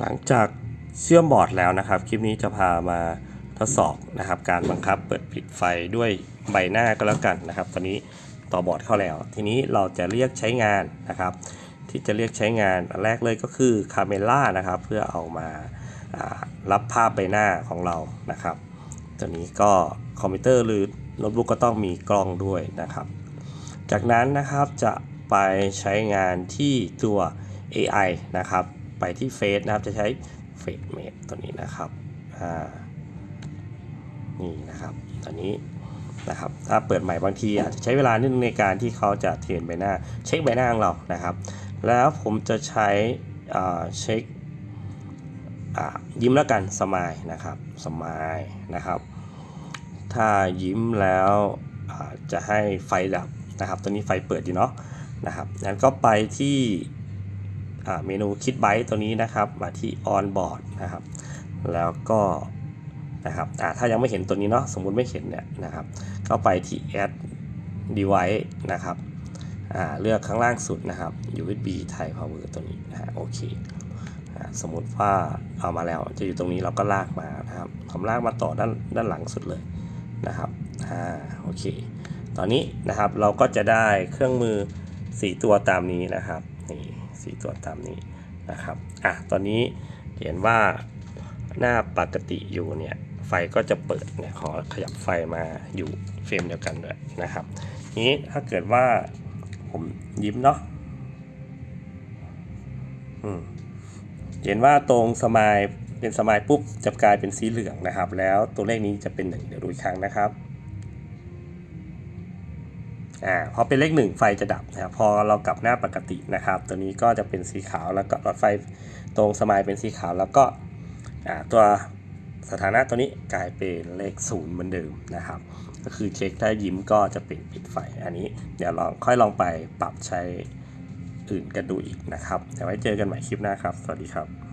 หลังจากเชื่อมบอร์ดแล้วนะครับ คลิปนี้จะพามาทดสอบนะครับ การบังคับเปิดปิดไฟด้วยใบหน้าก็แล้วกันนะครับ ตอนนี้ต่อบอร์ดเข้าแล้ว ทีนี้เราจะเรียกใช้งานนะครับ ที่จะเรียกใช้งานอันแรกเลยก็คือคาเมล่านะครับ เพื่อเอามาารับภาพใบหน้าของเรานะครับ ตัวนี้ก็คอมพิวเตอร์หรือโน้ตบุ๊กก็ต้องมีกล้องด้วยนะครับ จากนั้นนะครับจะไปใช้งานที่ตัว AI นะครับ ไปที่เฟซนะครับ จะใช้เฟซเมดตัวนี้นะครับอ่านี่นะครับตอนนี้นะครับ ถ้าเปิดใหม่บางทีอาจจะใช้เวลานิดนึงในการที่เขาจะเทรนใบหน้า เช็คใบหน้าของเรานะครับ แล้วผมจะใช้เช็คยิ้มแล้วกันสมายนะครับสมายนะครับ ถ้ายิ้มแล้วจะให้ไฟดับนะครับตัวนี้ไฟเปิดอยู่เนาะนะครับงั้นก็ไปที่ เมนูคิดไบต์ตัวนี้นะครับมาที่ on board นะครับ แล้วก็นะครับอ่ถ้ายังไม่เห็นตัวนี้เนาะสมมุติไม่เห็นเนี่ยนะครับก็ไปที่ add device นะครับเลือกข้างล่างสุดนะครับ USB Type Power ตัวนี้นะฮะโอเคสมมุติว่าเอามาแล้วจะอยู่ตรงนี้เราก็ลากมานะครับผมลากมาต่อด้านด้านหลังสุดเลยนะครับอ่าโอเค ตอนนี้นะครับเราก็จะได้เครื่องมือ 4 ตัวตามนี้นะครับนี่ สตัวตามนี้นะครับอะตอนนี้เห็นว่าหน้าปกติอยู่เนี่ยไฟก็จะเปิดเนี่ยขอขยับไฟมาอยู่เฟรมเดียวกันด้วยนะครับนี้ถ้าเกิดว่าผมยิ้มเนาะเห็นว่าตรงสมายเป็นสมายปุ๊บจะกลายเป็นสีเหลืองนะครับ แล้วตัวเลขนี้จะเป็นหนึ่งเดี๋ยวดูอีกครั้งนะครับ อ่าพอเป็นเลขหนึ่งไฟจะดับนะครับพอเรากลับหน้าปกตินะครับ ตัวนี้ก็จะเป็นสีขาวแล้วก็หลอดไฟตรงสมายเป็นสีขาวแล้วก็อ่าตัวสถานะตัวนี้กลายเป็นเลขศูนย์เหมือนเดิมนะครับ ก็คือเช็คถ้ายิ้มก็จะเป็นปิดไฟอันนี้ เดี๋ยวลองค่อยลองไปปรับใช้อื่นกันดูอีกนะครับเดี๋ยวไว้เจอกันใหม่คลิปหน้าครับ สวัสดีครับ